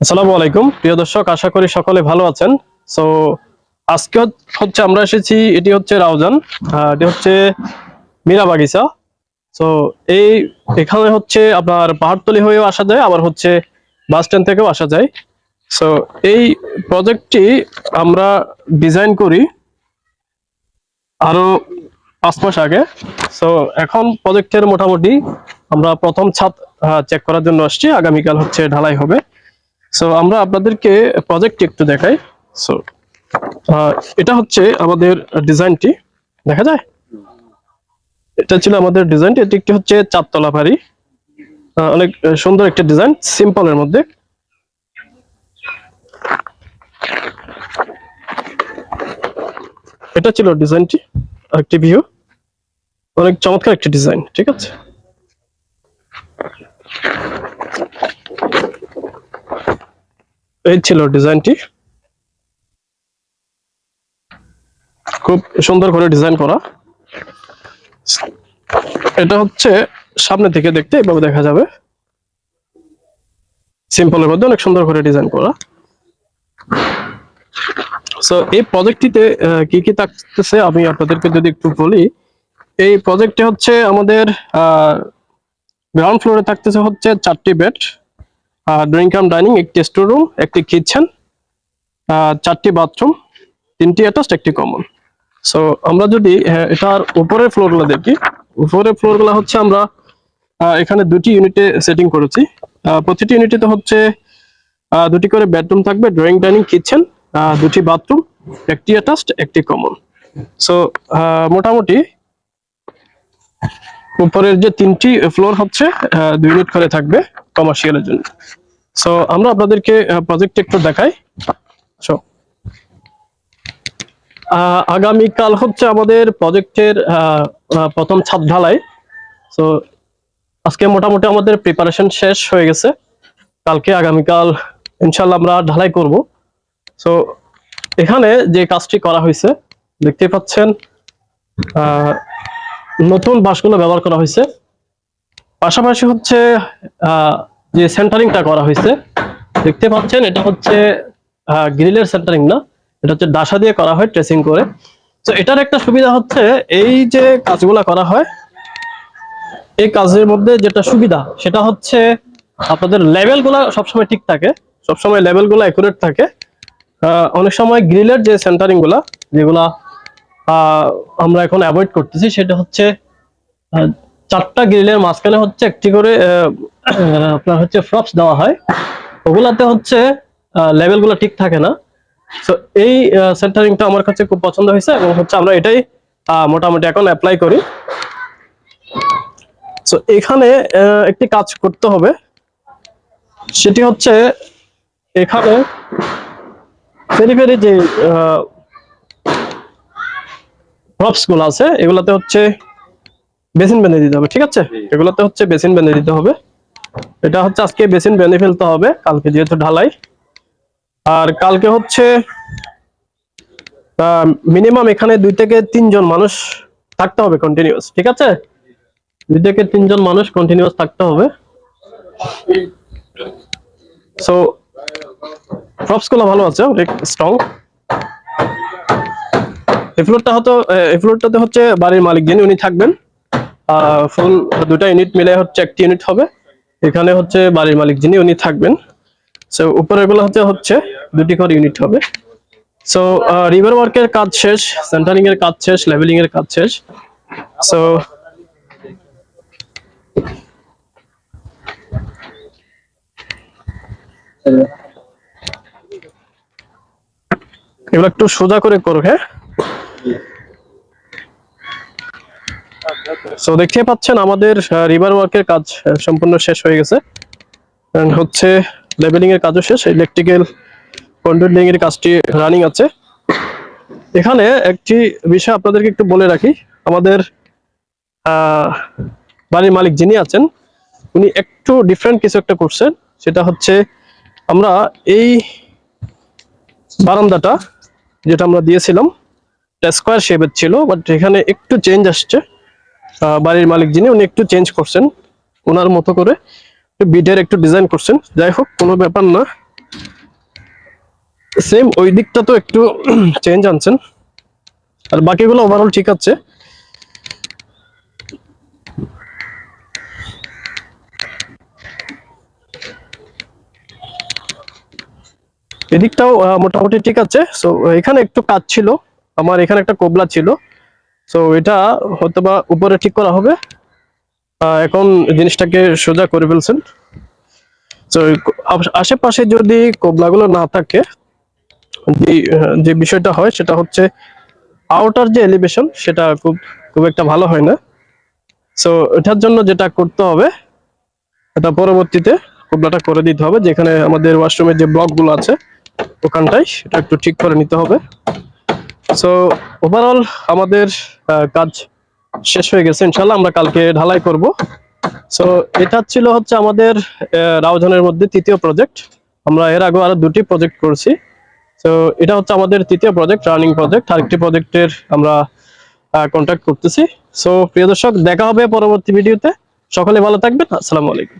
আসসালামু আলাইকুম। প্রিয় দর্শক, আশা করি সকলে ভালো আছেন। সো আজকে হচ্ছে আমরা এসেছি, এটি হচ্ছে রাউজান এটি হচ্ছে মীরা বাগিচা। সো এই এখানে হচ্ছে আপনার পাহাড়তলি হয়েও আসা যায়, আবার হচ্ছে বাস স্ট্যান্ড থেকেও আসা যায়। সো এই প্রজেক্টটি আমরা ডিজাইন করি আরও পাঁচ মাস আগে। সো এখন প্রজেক্টের মোটামুটি আমরা প্রথম ছাদ চেক করার জন্য আসছি। আগামীকাল হচ্ছে ঢালাই হবে। সো আমরা আপনাদেরকে প্রজেক্ট একটু দেখাই। সো এটা হচ্ছে আমাদের ডিজাইনটি দেখা যায়? এটা ছিল আমাদের ডিজাইনটি এটি একটি হচ্ছে চারতলা বাড়ি। অনেক সুন্দর একটা ডিজাইন সিম্পলের মধ্যে। এটা ছিল ডিজাইনটি আরেকটি ভিউ অনেক চমৎকার একটি ডিজাইন ঠিক আছে? এই ছিল ডিজাইনটি। খুব সুন্দর করে ডিজাইন করা। এটা হচ্ছে সামনে থেকে দেখতে এভাবে দেখা যাবে। সিম্পলের মধ্যে অনেক সুন্দর করে ডিজাইন করা। সো এই প্রজেক্টটিতে কি কি থাকতেছে আমি আপনাদেরকে যদি একটু বলি, এই প্রজেক্টে হচ্ছে আমাদের গ্রাউন্ড ফ্লোরে থাকতেছে হচ্ছে চারটি বেড ড্রয়িং কাম ডাইনিং একটি স্টোর রুম একটি কিচেন চারটি বাথরুম তিনটি অ্যাটাচড একটি কমন সো আমরা যদি আহ, এটার উপরের ফ্লোরগুলো দেখি উপরের ফ্লোরগুলো হচ্ছে আমরা এখানে দুটি ইউনিটে সেটিং করেছি। প্রতিটি ইউনিটে হচ্ছে দুটি করে বেডরুম থাকবে ড্রয়িং ডাইনিং কিচেন দুটি বাথরুম একটি অ্যাটাচড একটি কমন সো মোটামুটি উপরের যে তিনটি ফ্লোর হচ্ছে দুই ইউনিট করে থাকবে। কমার্শিয়ালের জন্য। সো আমরা আপনাদেরকে প্রজেক্ট একটু দেখাই। সো আগামীকাল হচ্ছে আমাদের প্রজেক্টের প্রথম ছাদ ঢালাই। সো আজকে মোটামুটি আমাদের প্রিপারেশন শেষ হয়ে গেছে। কালকে আগামীকাল ইনশাল্লাহ আমরা ঢালাই করব। সো এখানে যে কাজটি করা হয়েছে দেখতে পাচ্ছেন নতুন বাঁশগুলো ব্যবহার করা হয়েছে। পাশাপাশি হচ্ছে যে সেন্টারিংটা করা হয়েছে, দেখতে পাচ্ছেন, এটা হচ্ছে গ্রিলের সেন্টারিং না, এটা হচ্ছে ডাসা দিয়ে করা হয় ট্রেসিং করে। তো এটার একটা সুবিধা হচ্ছে, এই যে কাজগুলা করা হয়, এই কাজের মধ্যে যেটা সুবিধা, সেটা হচ্ছে আপনাদের লেভেলগুলা সবসময় ঠিক থাকে, সবসময় লেভেলগুলো অ্যাকুরেট থাকে। অনেক সময় গ্রিলের যে সেন্টারিংগুলা যেগুলা আমরা এখন অ্যাভয়েড করতেছি, সেটা হচ্ছে চারটা গ্রিলের মাঝখানে হচ্ছে একটি করে আপনার হচ্ছে ফ্রপস দেওয়া হয়। ওগুলাতে হচ্ছে লেভেলগুলো ঠিক থাকে না। তো এই সেন্টারিংটা আমার কাছে খুব পছন্দ হয়েছে এবং হচ্ছে আমরা এটাই মোটামুটি এখন অ্যাপ্লাই করি। তো এখানে একটি কাজ করতে হবে। সেটি হচ্ছে, এখানে ফেরি ফেরি যে প্রপসগুলো আছে, এগুলাতে হচ্ছে বেসিন বেঁধে দিতে হবে ঠিক আছে? এগুলাতে হচ্ছে বেসিন বেঁধে দিতে হবে। এটা হচ্ছে আজকে বেসিন বেঁধে ফেলতে হবে কালকে যেহেতু ঢালাই। আর কালকে হচ্ছে মিনিমাম এখানে দুই থেকে তিনজন মানুষ থাকতে হবে কন্টিনিউয়াস ঠিক আছে? দুই থেকে তিনজন মানুষ কন্টিনিউয়াস থাকতে হবে। সো প্রপসগুলো ভালো আছে অনেক স্ট্রং এই ফ্লোরটা হয়তো এই ফ্লোরটাতে হচ্ছে বাড়ির মালিক যিনি উনি থাকবেন। ফুল দুটা ইউনিট মিলে হচ্ছে একটি ইউনিট হবে। এখানে হচ্ছে বাড়ির মালিক যিনি, উনি থাকবেন। সো উপরেরগুলো হচ্ছে হচ্ছে দুটি করে ইউনিট হবে। সো রিভার ওয়ার্কের কাজ শেষ সেন্টারিং এর কাজ শেষ লেভেলিং এর কাজ শেষ। সো এগুলো একটু সোজা করে করো হ্যাঁ? সো দেখতে পাচ্ছেন, আমাদের রিভার ওয়ার্কের কাজ সম্পূর্ণ শেষ হয়ে গেছে। হচ্ছে লেভেলিং এর কাজও শেষ ইলেকট্রিক্যাল কন্ট্রোলিং এর কাজটি রানিং আছে। এখানে একটি বিষয় আপনাদেরকে একটু বলে রাখি। আমাদের বাড়ির মালিক যিনি আছেন, উনি একটু ডিফারেন্ট কিছু একটা করছেন। সেটা হচ্ছে, আমরা এই বারান্দাটা, যেটা আমরা দিয়েছিলাম স্কোয়ার শেপের ছিল বাট এখানে একটু চেঞ্জ আসছে। বাড়ির মালিক যিনি, উনি একটু চেঞ্জ করছেন ওনার মতো করে বিডের একটু ডিজাইন করছেন। যাই হোক, কোনো ব্যাপার না। সেম ওই দিকটা তো একটু চেঞ্জ আনছেন। আর বাকিগুলো ওভারঅল ঠিক আছে। এদিকটাও মোটামুটি ঠিক আছে। সো এখানে একটু কাজ ছিল। আমার এখানে একটা কোবলা ছিল। সো এটা হয়তো বা উপরে ঠিক করা হবে। এখন জিনিসটাকে সোজা করে ফেলছেন। তো আশেপাশে যদি কোবলাগুলো না থাকে, যে বিষয়টা হয়, সেটা হচ্ছে আউটার যে এলিভেশন সেটা খুব খুব একটা ভালো হয় না। সো এটার জন্য যেটা করতে হবে, এটা পরবর্তীতে কোবলাটা করে দিতে হবে, যেখানে আমাদের ওয়াশরুমের যে ব্লকগুলো আছে, ওখানটায় সেটা একটু ঠিক করে নিতে হবে। সো ওভারঅল আমাদের কাজ শেষ হয়ে গেছে ইনশাল্লাহ আমরা কালকে ঢালাই করব। সো এটা ছিল হচ্ছে আমাদের রাউজানের মধ্যে তৃতীয় প্রজেক্ট আমরা এর আগে আরও দুটি প্রজেক্ট করছি। তো এটা হচ্ছে আমাদের তৃতীয় প্রজেক্ট রানিং প্রজেক্ট আরেকটি প্রজেক্টের আমরা কন্ট্যাক্ট করতেছি। সো প্রিয় দর্শক, দেখা হবে পরবর্তী ভিডিওতে সকলে ভালো থাকবেন। আসসালামু আলাইকুম।